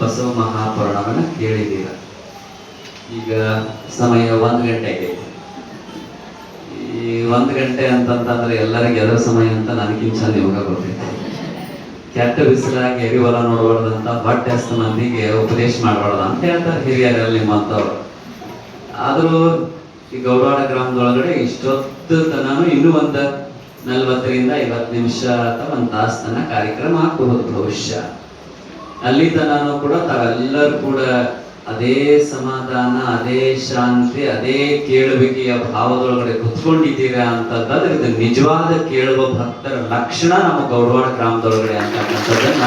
ಬಸವ ಮಹಾಪುರಾಣವನ್ನು ಕೇಳಿದ್ದೀರ. ಈಗ ಸಮಯ ಒಂದು ಗಂಟೆ ಆಗೈತೆ ಈ ಒಂದು ಗಂಟೆ ಅಂತಂತಂದ್ರೆ ಎಲ್ಲರಿಗೆ ಎದರ ಸಮಯ ಅಂತ ನನಗಿಂತ ಯೋಗ ಗೊತ್ತೈತೆ. ಕೆಟ್ಟ ಬಿಸಿಲಾಗಿ ಎರಿವಲ ನೋಡಬಾರ್ದಂತ ಬಟ್ ಎಷ್ಟು ಮಂದಿಗೆ ಉಪದೇಶ ಮಾಡಬಾರ್ದ ಅಂತ ಹೇಳ್ತಾರೆ ಹಿರಿಯರಲ್ಲಿ ನಿಮ್ಮಂಥವ್ರು. ಆದರೂ ಈ ಗೌಡವಾಡ ಗ್ರಾಮದೊಳಗಡೆ ಇಷ್ಟೊತ್ತು ತನೂ ಇನ್ನೂ ಒಂದು ನಲ್ವತ್ತರಿಂದ ಐವತ್ತು ನಿಮಿಷ ಅಥವಾ ಒಂದು ತಾಸು ತನ ಕಾರ್ಯಕ್ರಮ ಆಗ್ಬಹುದು ಭವಿಷ್ಯ. ಅಲ್ಲಿ ನಾನು ಕೂಡ ತಾವೆಲ್ಲರೂ ಕೂಡ ಅದೇ ಸಮಾಧಾನ, ಅದೇ ಶಾಂತಿ, ಅದೇ ಕೇಳುವಿಕೆಯ ಭಾವದೊಳಗಡೆ ಕುತ್ಕೊಂಡಿದ್ದೀರಾ ಅಂತಂದ್ರೆ ಇದು ನಿಜವಾದ ಕೇಳುವ ಭಕ್ತರ ಲಕ್ಷಣ ನಮ್ಮ ಗೌಡವಾಡ ಗ್ರಾಮದೊಳಗಡೆ ಅಂತಕ್ಕಂಥದ್ದನ್ನ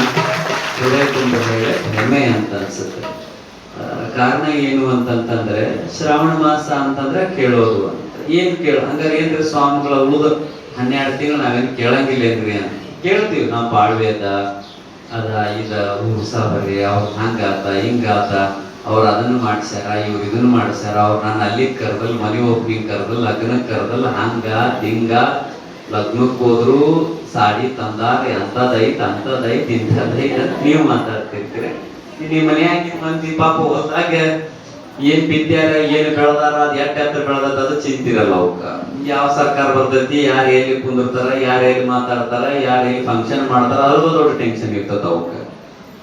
ಹೃದಯ ತುಂಬ ಹೇಳಿ ಹೆಮ್ಮೆ ಅಂತ ಅನ್ಸುತ್ತೆ. ಕಾರಣ ಏನು ಅಂತಂತಂದ್ರೆ ಶ್ರಾವಣ ಮಾಸ ಅಂತಂದ್ರೆ ಕೇಳೋದು ಅಂತ. ಏನ್ ಕೇಳ, ಹಂಗಾರೆ ಏನ್ರಿ ಸ್ವಾಮಿಗಳ ಉಳಿದ ಹನ್ನೆರಡು ತಿಂಗಳು ನಾವೇನು ಕೇಳಂಗಿಲ್ಲ ಏನ್ರಿ ಅಂತ. ಕೇಳ್ತೀವಿ, ನಾವು ಬಾಳ್ವೇದ ಅದ ಇದ ಹೊಸ ಬರ್ರಿ ಅವ್ರು ಹಂಗಾತ, ಹಿಂಗಾತ, ಅವ್ರು ಅದನ್ನು ಮಾಡ್ಸ್ಯಾರ, ಇವ್ರು ಇದನ್ನು ಮಾಡ್ಸ್ಯಾರ, ಅವ್ರು ನಾನು ಅಲ್ಲಿ ಕರ್ದಲ್ ಮನೆ ಓಪನಿಂಗ್ ಕರ್ದಲ್ ಲಗ್ನಕ್ಕೆ ಕರ್ದಲ್ ಹಂಗ, ಹಿಂಗ ಲಗ್ನಕ್ಕೆ ಹೋದ್ರು, ಸಾಡಿ ತಂದಾರ, ಅಂತದೈತ್ ಅಂತದೈತ್ ಇಂಥದೈತ್ ಅಂತ ನೀವು ಮಾತಾಡ್ತಿರ್ತೀರಿ. ನಿಮ್ಮ ಮನೆಯಾಗಿ ಮಂದಿ ಪಾಪ ಹೋದಾಗ ಏನ್ ಬಿದ್ದಾರ ಏನ್ ಬೆಳೆದಾರ, ಅದ್ ಎಟ್ಟ ಎತ್ತ ಬೆಳೆದದ ಅದು ಚಿಂತಿರಲ್ಲ ಅವಕ್ಕ ಯಾವ ಸರ್ಕಾರ ಬರ್ತೈತಿ, ಯಾರು ಎಲ್ಲಿ ಕುಂದಿರ್ತಾರ, ಯಾರು ಎಲ್ಲಿ ಮಾತಾಡ್ತಾರ, ಯಾರು ಎಲ್ಲಿ ಫಂಕ್ಷನ್ ಮಾಡ್ತಾರ, ಅದ್ರದ್ದು ದೊಡ್ಡ ಟೆನ್ಷನ್ ಇರ್ತದ ಅವಕ್ಕ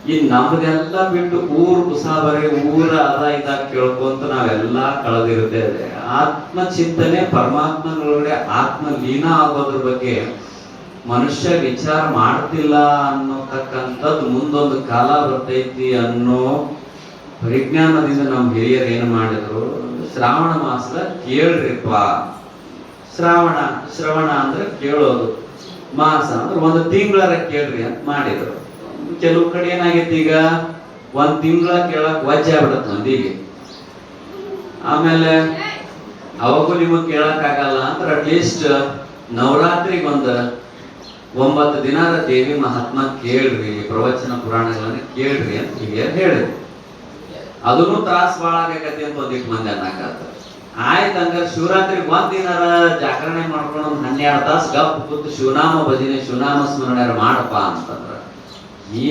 ಇನ್ ನಮ್ದೆಲ್ಲ ಬಿಟ್ಟು ಊರ್ ಕುಸಾಬರಿ ಊರ ಅದ ಇದಾಗ ಕೇಳ್ಕೊಂತ ನಾವೆಲ್ಲಾ ಕಳೆದಿರ್ತೇವೆ. ಆತ್ಮ ಚಿಂತನೆ ಪರಮಾತ್ಮನೊಳಗಡೆ ಆತ್ಮ ಲೀನ ಆಗೋದ್ರ ಬಗ್ಗೆ ಮನುಷ್ಯ ವಿಚಾರ ಮಾಡ್ತಿಲ್ಲ ಅನ್ನೋತಕ್ಕಂಥದ್ದು ಮುಂದೊಂದು ಕಾಲ ಬರ್ತೈತಿ ಅನ್ನೋ ಪರಿಜ್ಞಾನದಿಂದ ನಮ್ಮ ಹಿರಿಯರು ಏನು ಮಾಡಿದ್ರು? ಶ್ರಾವಣ ಮಾಸದ ಕೇಳ್ರಿಪ್ಪ ಶ್ರಾವಣ, ಶ್ರವಣ ಅಂದ್ರೆ ಕೇಳೋದು. ಮಾಸ ಅಂದ್ರೆ ಒಂದು ತಿಂಗಳರ ಕೇಳ್ರಿ ಅಂತ ಮಾಡಿದ್ರು. ಕೆಲವು ಕಡೆ ಏನಾಗೈತಿ ಈಗ? ಒಂದ್ ತಿಂಗಳ ಕೇಳಕ್ ವಜ್ಜೆ ಆಗ್ಬಿಡತ್ ಮಂದಿಗೆ. ಆಮೇಲೆ ಅವಾಗೂ ನಿಮಗೆ ಕೇಳಕ್ ಆಗಲ್ಲ ಅಂದ್ರೆ ಅಟ್ಲೀಸ್ಟ್ ನವರಾತ್ರಿಗೆ ಒಂದು ಒಂಬತ್ತು ದಿನದ ದೇವಿ ಮಹಾತ್ಮ ಕೇಳ್ರಿ, ಪ್ರವಚನ ಪುರಾಣಗಳನ್ನ ಕೇಳ್ರಿ ಅಂತ ಹಿರಿಯರು ಹೇಳಿದ್ರು. ಅದನ್ನು ತ್ರಾಸ ಭಾಳ ಅಂತ ಒಂದಿಷ್ಟು ಮಂದಿ ಅನ್ನಕತ್ತ ಆಯ್ತು ಹಂಗಾರೆ ಶಿವರಾತ್ರಿ ಒಂದ್ ಜಾಗರಣೆ ಮಾಡ್ಕೊಂಡು ಒಂದ್ ಹನ್ನೆರಡು ತಾಸು ಗಪ್ ಕೂತು ಶಿವನಾಮ ಭಜನೆ, ಶಿವನಾಮ ಸ್ಮರಣೆ ಮಾಡಪ್ಪ ಅಂತಂದ್ರ,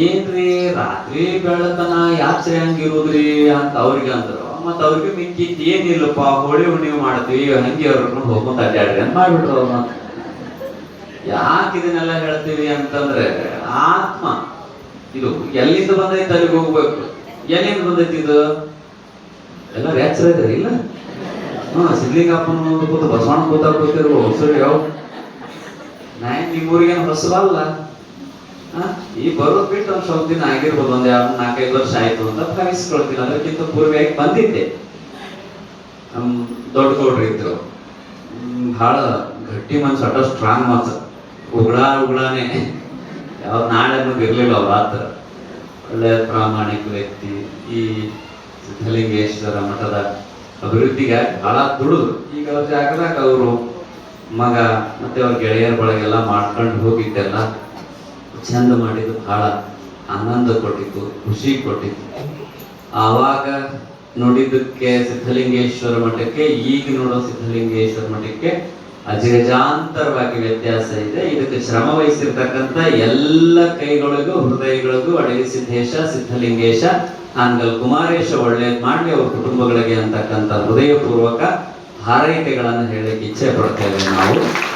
ಏನ್ರಿ ರಾತ್ರಿ ಬೆಳತನ ಯಾತ್ರೆ ಹಂಗಿರುದ್ರಿ ಅಂತ ಅವ್ರಿಗೆ ಅಂದ್ರು. ಮತ್ತ ಅವ್ರಿಗೆ ಮಿಕ್ಕಿತ್, ಏನಿಲ್ಲಪ್ಪ, ಹೋಳಿ ಹುಣ್ಣಿಮೆ ಮಾಡ್ತೀವಿ ಹಂಗೆ ಅವ್ರನ್ನ ಹೋಗ್ಕೊಂತ ಅಡ್ಡಾಡ್ರಿ ಅಂತ ಮಾಡ್ಬಿಟ್ರು ಅವ್ರನ್ನ ಯಾಕೆ ಇದನ್ನೆಲ್ಲ ಹೇಳ್ತೀವಿ ಅಂತಂದ್ರೆ, ಆತ್ಮ, ಇದು ಎಲ್ಲಿಂದ ಬಂದೈತೆ ಅಲ್ಲಿಗೆ ಹೋಗ್ಬೇಕು. ಎಲ್ಲಿಂದ ಬಂದೈತಿ ಇದು? ಎಲ್ಲ ರ್ಯಾಚರ್ ಇದಾರೆ ಇಲ್ಲ? ಹಾ ಸಿದ್ಲಿಂಗಪ್ಪನ ಕೂತು ಬಸವಣ್ಣ ಕೂತ ಕೂತಿರುವ ಹೊಸರು ಯಾವ? ನಾ ನಿಮ್ಮೂರಿಗೆ ಹೊಸಬಲ್ಲ? ಆ, ಈ ಬರೋದ್ ಬಿಟ್ಟು ಒಂದ್ ಸ್ವಲ್ಪ ದಿನ ಆಗಿರ್ಬೋದು ಒಂದ್ ಎರಡು ನಾಲ್ಕೈದು ವರ್ಷ ಆಯ್ತು ಅಂತ ಭಾವಿಸ್ಕೊಳ್ತೀನಿ ಅದಕ್ಕಿಂತ ಪೂರ್ವಿಯಾಗಿ ಬಂದಿದ್ದೆ. ನಮ್ ದೊಡ್ಡ ಗೌಡ್ರು ಇದ್ರು. ಬಹಳ ಗಟ್ಟಿ ಮನ್ಸು ಅಟ ಸ್ಟ್ರಾಂಗ್ ಮನ್ಸು. ಉಗುಳ ಉಗುಳಾನೆ. ಯಾವ ನಾಳೆ ಅನ್ನೋದು ಇರ್ಲಿಲ್ಲ ಅವ್ರ ಆತರ. ಒಳ್ಳೆ ಪ್ರಾಮಾಣಿಕ ವ್ಯಕ್ತಿ. ಈ ಸಿದ್ಧಲಿಂಗೇಶ್ವರ ಮಠದ ಅಭಿವೃದ್ಧಿಗೆ ಬಹಳ ದುಡಿದ್ರು ಈಗ ಅವ್ರ ಜಾಗದಾಗ ಅವರು ಮಗ ಮತ್ತೆ ಅವ್ರ ಗೆಳೆಯರ ಬಳಗೆಲ್ಲ ಮಾಡ್ಕೊಂಡು ಹೋಗಿದ್ದೆಲ್ಲ ಚಂದ ಮಾಡಿದ್ದು, ಬಹಳ ಆನಂದ ಕೊಟ್ಟಿತ್ತು, ಖುಷಿ ಕೊಟ್ಟಿತ್ತು. ಆವಾಗ ನೋಡಿದ್ದಕ್ಕೆ ಸಿದ್ಧಲಿಂಗೇಶ್ವರ ಮಠಕ್ಕೆ, ಈಗ ನೋಡೋ ಸಿದ್ಧಲಿಂಗೇಶ್ವರ ಮಠಕ್ಕೆ ಅಜಗಜಾಂತರವಾಗಿ ವ್ಯತ್ಯಾಸ ಇದೆ. ಇದಕ್ಕೆ ಶ್ರಮ ವಹಿಸಿರ್ತಕ್ಕಂಥ ಎಲ್ಲ ಕೈಗಳಿಗೂ, ಹೃದಯಗಳಿಗೂ ಅಡಗಿ ಸಿದ್ದೇಶ, ಸಿದ್ಧಲಿಂಗೇಶ ಹಾನ್ಗಲ್ ಕುಮಾರೇಶ ಒಳ್ಳೇದ್ ಮಾಡಿ ಅವ್ರ ಕುಟುಂಬಗಳಿಗೆ ಅಂತಕ್ಕಂಥ ಹೃದಯಪೂರ್ವಕ ಹಾರೈಕೆಗಳನ್ನು ಹೇಳಲಿಕ್ಕೆ ಇಚ್ಛೆ ಪಡ್ತೇವೆ ನಾವು.